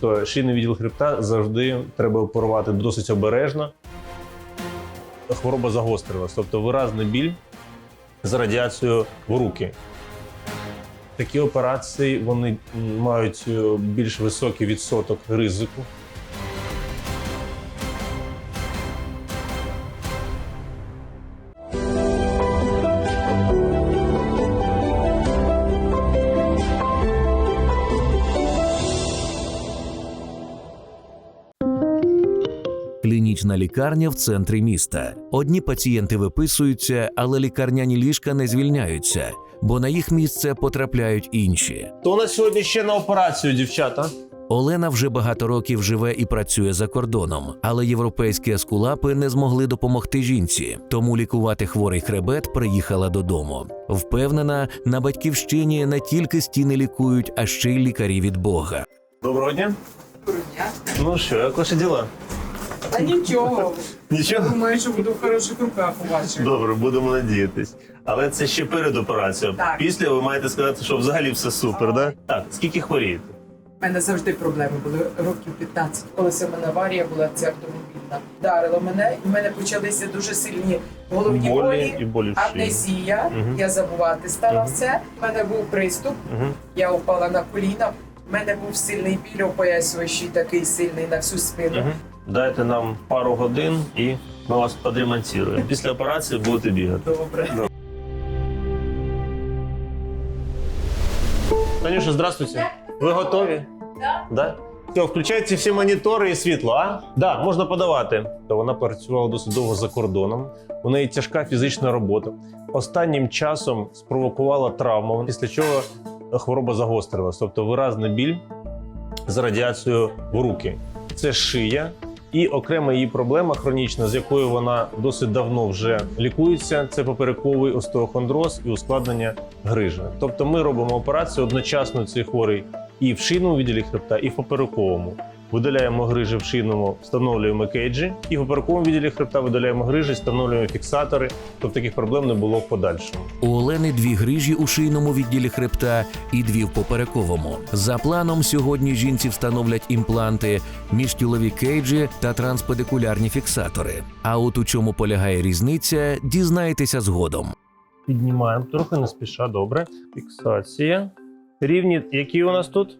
то шийний відділ хребта завжди треба оперувати досить обережно. Хвороба загострилась, тобто виразний біль з радіацією в руки. Такі операції вони мають е, більш високий відсоток ризику. Лікарня в центрі міста. Одні пацієнти виписуються, але лікарняні ліжка не звільняються, бо на їх місце потрапляють інші. То у нас сьогодні ще на операцію, дівчата. Олена вже багато років живе і працює за кордоном, але європейські ескулапи не змогли допомогти жінці, тому лікувати хворий хребет приїхала додому. Впевнена, на батьківщині не тільки стіни лікують, а ще й лікарі від Бога. Доброго дня. Грудня. Ну що, як ваші діла? Та нічого. Нічого. Думаю, що буду в хороших руках у ваших. Добре, будемо надіятись. Але це ще перед операцією. Так. Після ви маєте сказати, що взагалі все супер, да? Так, скільки хворієте? У мене завжди проблеми були років 15. Коли мене аварія була, це автомобільна. Вдарила мене, і в мене почалися дуже сильні головні Болі болі, і болі в шиї. амнезія. Мгм. Я забувати стала Мгм. все. У мене був приступ, Угу. я упала на коліна. У мене був сильний біль, опоясуючий такий сильний на всю спину. Угу. Дайте нам пару годин і ми вас подремонтуємо. Після операції будете бігати. Добре. Танюша, здравствуйте. Ви готові? Да. Да? Все, включайте всі монітори і світло, а? Да, можна подавати. Вона працювала досить довго за кордоном. У неї тяжка фізична робота. Останнім часом спровокувала травму, після чого хвороба загострилась, тобто виразний біль з радіацією в руки. Це шия. І окрема її проблема хронічна, з якою вона досить давно вже лікується, це поперековий остеохондроз і ускладнення грижі. Тобто ми робимо операцію одночасно цей хворий і в шийному відділі хребта, і в поперековому. Видаляємо грижі в шийному, встановлюємо кейджі, і в поперековому відділі хребта видаляємо грижі, встановлюємо фіксатори, тобто таких проблем не було в подальшому. У Олени дві грижі у шийному відділі хребта і дві в поперековому. За планом, сьогодні жінці встановлять імпланти, міжтілові кейджі та транспедикулярні фіксатори. А от у чому полягає різниця, дізнаєтеся згодом. Піднімаємо трохи не спіша, добре. Фіксація. Рівні, які у нас тут?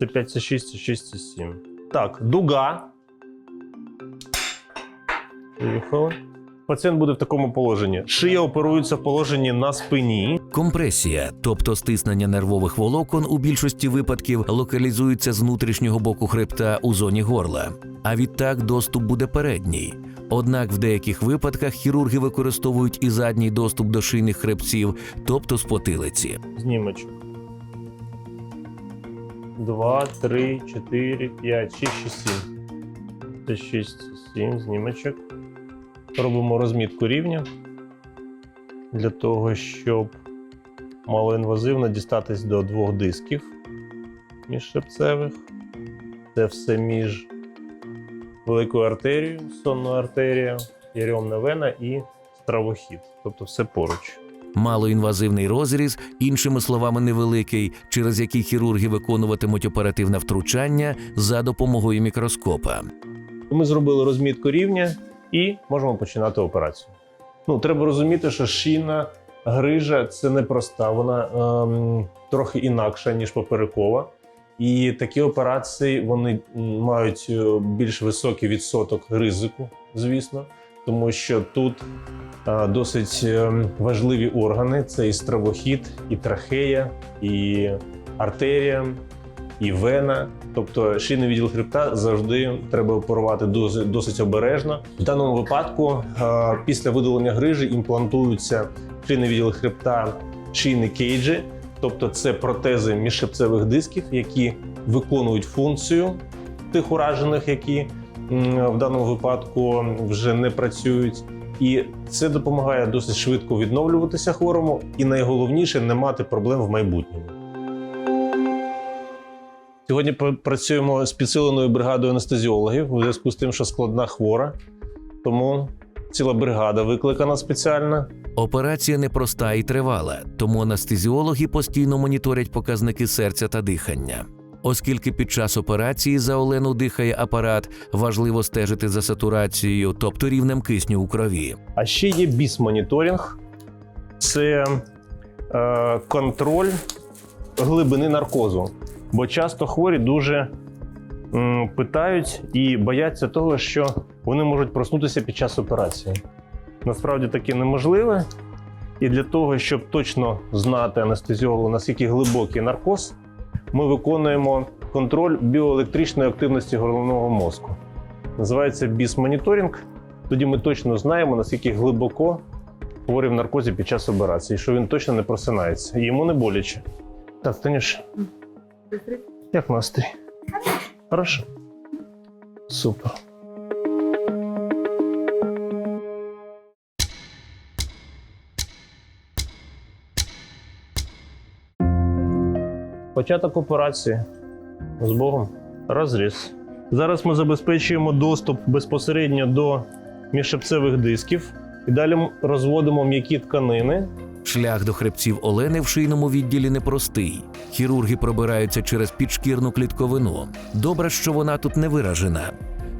Це 5, це 6, це 6, це 7. Так, дуга. Поїхали. Пацієнт буде в такому положенні. Шия оперується в положенні на спині. Компресія, тобто стиснення нервових волокон, у більшості випадків локалізується з внутрішнього боку хребта у зоні горла. А відтак доступ буде передній. Однак в деяких випадках хірурги використовують і задній доступ до шийних хребців, тобто з потилиці. Знімочок. 2, 3, 4, 5, 6, 6, 7. Це 6, 7 знімочок. Робимо розмітку рівня для того, щоб малоінвазивно дістатись до двох дисків міжшипцевих. Це все між великою артерією, сонною артерією, єрьомна вена і стравохід. Тобто все поруч. Малоінвазивний розріз, іншими словами, невеликий, через який хірурги виконуватимуть оперативне втручання за допомогою мікроскопа. Ми зробили розмітку рівня і можемо починати операцію. Ну, треба розуміти, що шийна грижа це непроста, вона ем, трохи інакша, ніж поперекова. І такі операції вони мають е, більш високий відсоток ризику, звісно, тому що тут е, досить е, важливі органи: це і стравохід, і трахея, і артерія, і вена. Тобто шийний відділ хребта завжди треба оперувати досить, обережно. В даному випадку, е, після видалення грижі імплантуються шийний відділ хребта шийні кейджі, тобто це протези міжшипцевих дисків, які виконують функцію тих уражених, які в даному випадку вже не працюють. І це допомагає досить швидко відновлюватися хворому, і найголовніше не мати проблем в майбутньому. Сьогодні працюємо з підсиленою бригадою анестезіологів у зв'язку з тим, що складна хвора. Тому ціла бригада викликана спеціально. Операція непроста і тривала, тому анестезіологи постійно моніторять показники серця та дихання. Оскільки під час операції за Олену дихає апарат, важливо стежити за сатурацією, тобто рівнем кисню у крові. А ще є біс-моніторинг. Це е, контроль глибини наркозу. Бо часто хворі дуже м, питають і бояться того, що вони можуть проснутися під час операції. Насправді таке неможливе. І для того, щоб точно знати анестезіологу, наскільки глибокий наркоз, ми виконуємо контроль біоелектричної активності головного мозку. Називається біс-моніторинг. Тоді ми точно знаємо, наскільки глибоко хворий в наркозі під час операції, що він точно не просинається. І йому не боляче. Так, Танюш, як настрій? Хорошо? Супер. Початок операції. З Богом. Розріз. Зараз ми забезпечуємо доступ безпосередньо до міжшипцевих дисків і далі розводимо м'які тканини. Шлях до хребців Олени в шийному відділі непростий. Хірурги пробираються через підшкірну клітковину. Добре, що вона тут не виражена.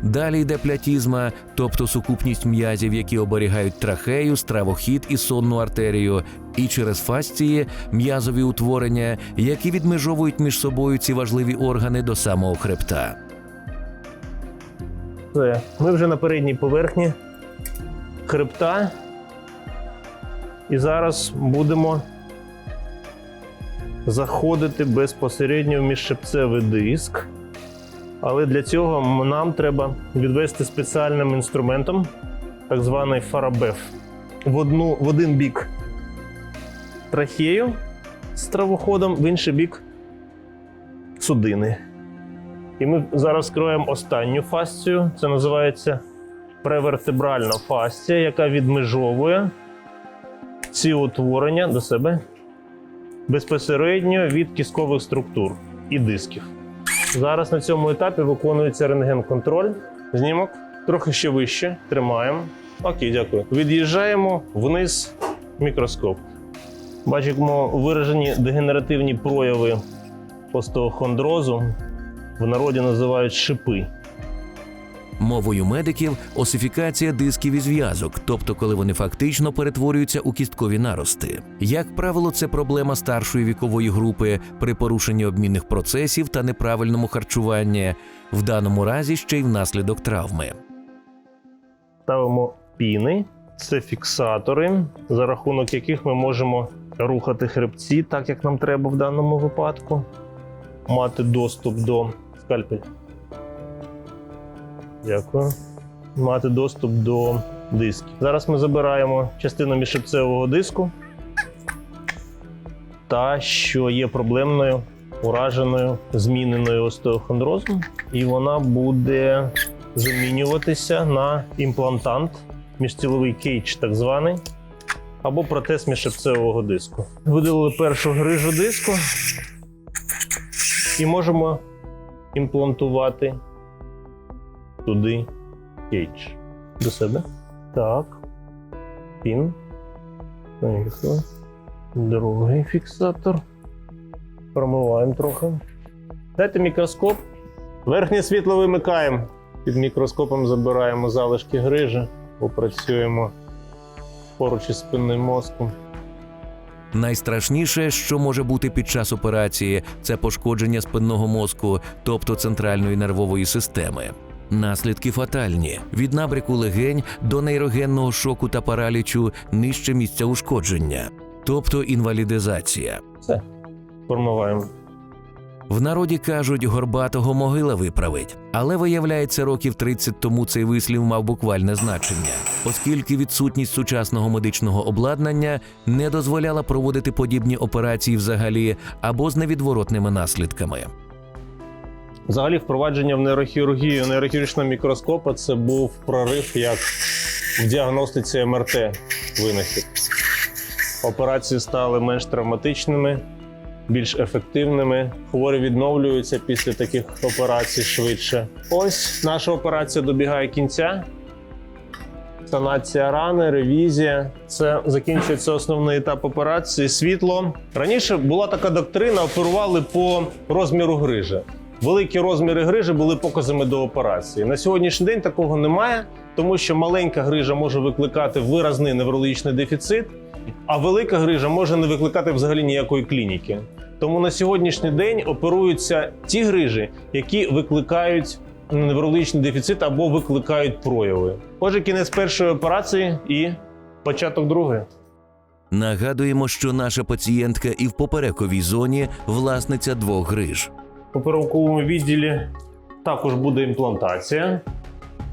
Далі йде плятізма, тобто сукупність м'язів, які оберігають трахею, стравохід і сонну артерію, і через фасції м'язові утворення, які відмежовують між собою ці важливі органи до самого хребта. Ми вже на передній поверхні хребта. І зараз будемо заходити безпосередньо в міжшипцевий диск. Але для цього нам треба відвести спеціальним інструментом, так званий фарабеф, в, одну, в один бік трахею з травоходом, в інший бік судини. І ми зараз скроємо останню фасцію. Це називається превертебральна фасція, яка відмежовує ці утворення до себе безпосередньо від кісткових структур і дисків. Зараз на цьому етапі виконується рентген-контроль. Знімок трохи ще вище. Тримаємо. Окей, дякую. Від'їжджаємо вниз мікроскоп. Бачимо виражені дегенеративні прояви остеохондрозу. В народі називають шипи. Мовою медиків осифікація дисків і зв'язок, тобто коли вони фактично перетворюються у кісткові нарости. Як правило, це проблема старшої вікової групи при порушенні обмінних процесів та неправильному харчуванні, в даному разі ще й внаслідок травми. Ставимо піни. Це фіксатори, за рахунок яких ми можемо рухати хребці так, як нам треба в даному випадку. Мати доступ до скальпель. Дякую. Мати доступ до дисків. Зараз ми забираємо частину міжшипцевого диску, та що є проблемною, ураженою, зміненою остеохондрозом, і вона буде замінюватися на імплантант, міжціловий кейдж, так званий, або протез міжшипцевого диску. Видалили першу грижу диску і можемо імплантувати туди кейдж. До себе. Так. Пін. Другий фіксатор. Промиваємо трохи. Дайте мікроскоп. Верхнє світло вимикаємо. Під мікроскопом забираємо залишки грижі, попрацюємо поруч із спинним мозком. Найстрашніше, що може бути під час операції, це пошкодження спинного мозку, тобто центральної нервової системи. Наслідки фатальні від набряку легень до нейрогенного шоку та паралічу нижче місця ушкодження, тобто інвалідизація. Все. Промиваємо. В народі кажуть, горбатого могила виправить, але виявляється, років 30 тому цей вислів мав буквальне значення, оскільки відсутність сучасного медичного обладнання не дозволяла проводити подібні операції взагалі або з невідворотними наслідками. Взагалі, впровадження в нейрохірургію нейрохірургічного мікроскопа це був прорив як в діагностиці МРТ винахід. Операції стали менш травматичними, більш ефективними. Хворі відновлюються після таких операцій швидше. Ось наша операція добігає кінця. Санація рани, ревізія. Це закінчується основний етап операції. Світло. Раніше була така доктрина: оперували по розміру грижі. Великі розміри грижі були показами до операції. На сьогоднішній день такого немає, тому що маленька грижа може викликати виразний неврологічний дефіцит, а велика грижа може не викликати взагалі ніякої клініки. Тому на сьогоднішній день оперуються ті грижі, які викликають неврологічний дефіцит або викликають прояви. Отже, кінець першої операції і початок другої. Нагадуємо, що наша пацієнтка і в поперековій зоні власниця двох гриж. В поперековому відділі також буде імплантація,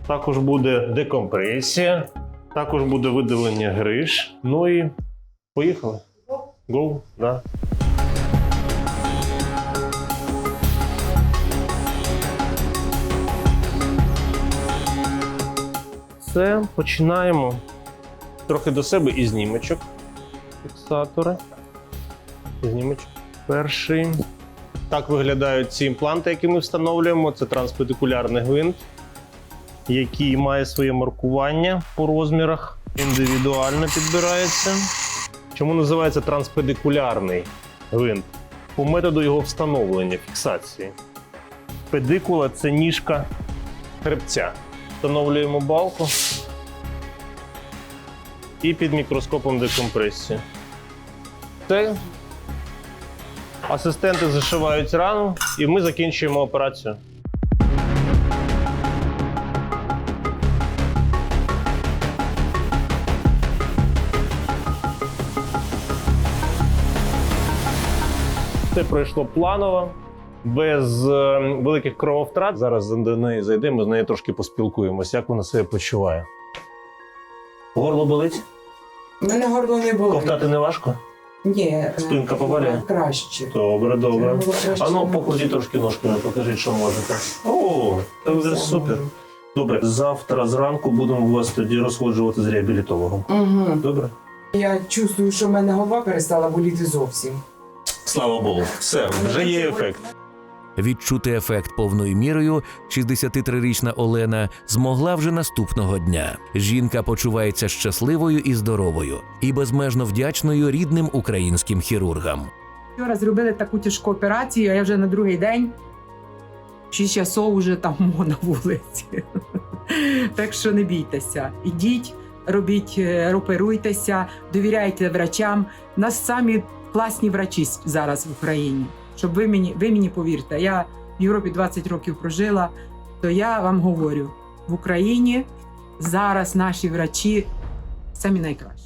також буде декомпресія, також буде видалення гриж. Ну і поїхали. Go, да. Це починаємо трохи до себе і знімочок. Фіксатори. Знімочок. Перший. Так виглядають ці імпланти, які ми встановлюємо. Це транспедикулярний гвинт, який має своє маркування по розмірах, індивідуально підбирається. Чому називається транспедикулярний гвинт? По методу його встановлення, фіксації. Педикула це ніжка хребця. Встановлюємо балку і під мікроскопом декомпресії. Це Асистенти зашивають рану, і ми закінчуємо операцію. Все пройшло планово, без е, великих крововтрат. Зараз до неї зайдемо, з нею трошки поспілкуємося, як вона себе почуває. Горло болить? У мене горло не було. Ковтати не важко? Ні, е, Спинка поболіє? краще. Добре, добре. А ну, покладіть трошки ножками, покажіть, що можете. О, це вже супер. Добре, завтра зранку будемо вас тоді розходжувати з реабілітологом. Угу. Добре? Я чувствую, що в мене голова перестала боліти зовсім. Слава Богу, все, вже є ефект. Відчути ефект повною мірою 63-річна Олена змогла вже наступного дня. Жінка почувається щасливою і здоровою, і безмежно вдячною рідним українським хірургам. Вчора зробили таку тяжку операцію, а я вже на другий день. Шість часов вже там на вулиці. Так що не бійтеся. Ідіть, робіть, е, оперуйтеся, довіряйте врачам. Нас самі класні врачі зараз в Україні. Щоб ви мені, ви мені повірте, я в Європі 20 років прожила, то я вам говорю: в Україні зараз наші врачі самі найкращі.